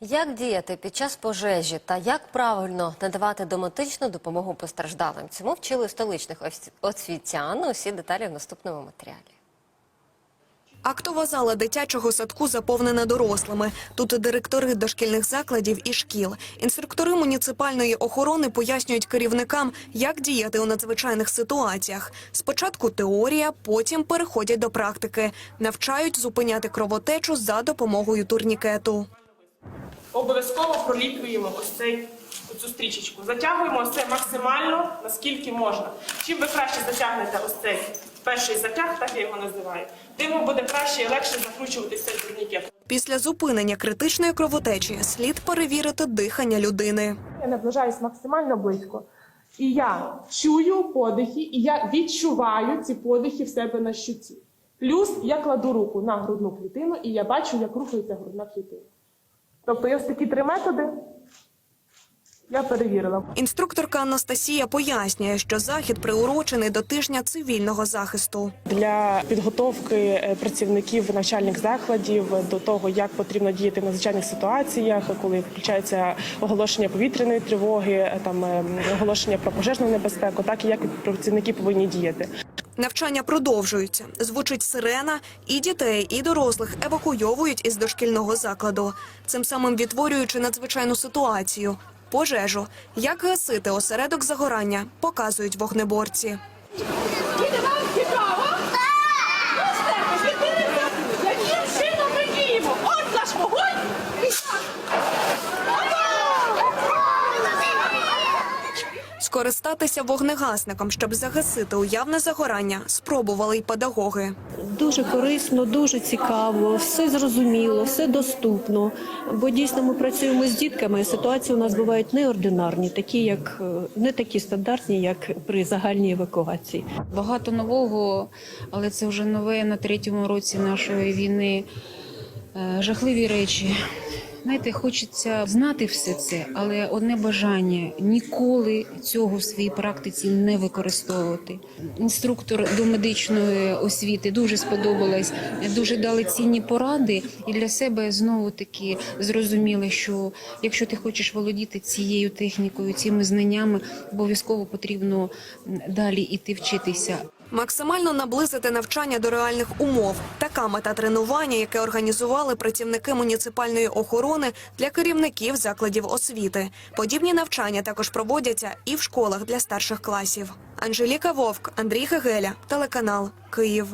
Як діяти під час пожежі та як правильно надавати доматичну допомогу постраждалим? Цьому вчили столичних освітян. Усі деталі в наступному матеріалі. Актова зала дитячого садку заповнена дорослими. Тут директори дошкільних закладів і шкіл. Інструктори муніципальної охорони пояснюють керівникам, як діяти у надзвичайних ситуаціях. Спочатку теорія, потім переходять до практики. Навчають зупиняти кровотечу за допомогою турнікету. Обов'язково проліплюємо ось цей цю стрічечку. Затягуємо ось це максимально, наскільки можна. Чим ви краще затягнете ось цей перший затяг, так я його називаю, тим буде краще і легше закручувати цей турнікет. Після зупинення критичної кровотечі слід перевірити дихання людини. Я наближаюсь максимально близько. І я чую подихи, і я відчуваю ці подихи в себе на щуці. Плюс я кладу руку на грудну клітину, і я бачу, як рухається грудна клітина. Тобто, є ось такі три методи. Я перевірила. Інструкторка Анастасія пояснює, що захід приурочений до тижня цивільного захисту. для підготовки е, працівників навчальних закладів до того, як потрібно діяти в надзвичайних ситуаціях, коли включається оголошення повітряної тривоги, е, там е, оголошення про пожежну небезпеку, так і як працівники повинні діяти. Навчання продовжуються. Звучить сирена, і дітей, і дорослих евакуйовують із дошкільного закладу, цим самим відтворюючи надзвичайну ситуацію. Пожежу, як гасити осередок загорання, показують вогнеборці. Скористатися вогнегасником, щоб загасити уявне загорання, спробували й педагоги. Дуже корисно, дуже цікаво, все зрозуміло, все доступно. Бо дійсно ми працюємо з дітками. Ситуації у нас бувають неординарні, такі як е, не такі стандартні, як при загальній евакуації. Багато нового, але це вже нове на третьому році нашої війни. Е, Жахливі речі. Знаєте, хочеться знати все це, але одне бажання ніколи цього в своїй практиці не використовувати. Інструктор до медичної освіти дуже сподобалась, дуже дали цінні поради, і для себе знову таки зрозуміли, що якщо ти хочеш володіти цією технікою, цими знаннями, обов'язково потрібно далі іти вчитися. Максимально наблизити навчання до реальних умов. Така мета тренування, яке організували працівники муніципальної охорони для керівників закладів освіти. Подібні навчання також проводяться і в школах для старших класів. Анжеліка Вовк, Андрій Гегеля, телеканал Київ.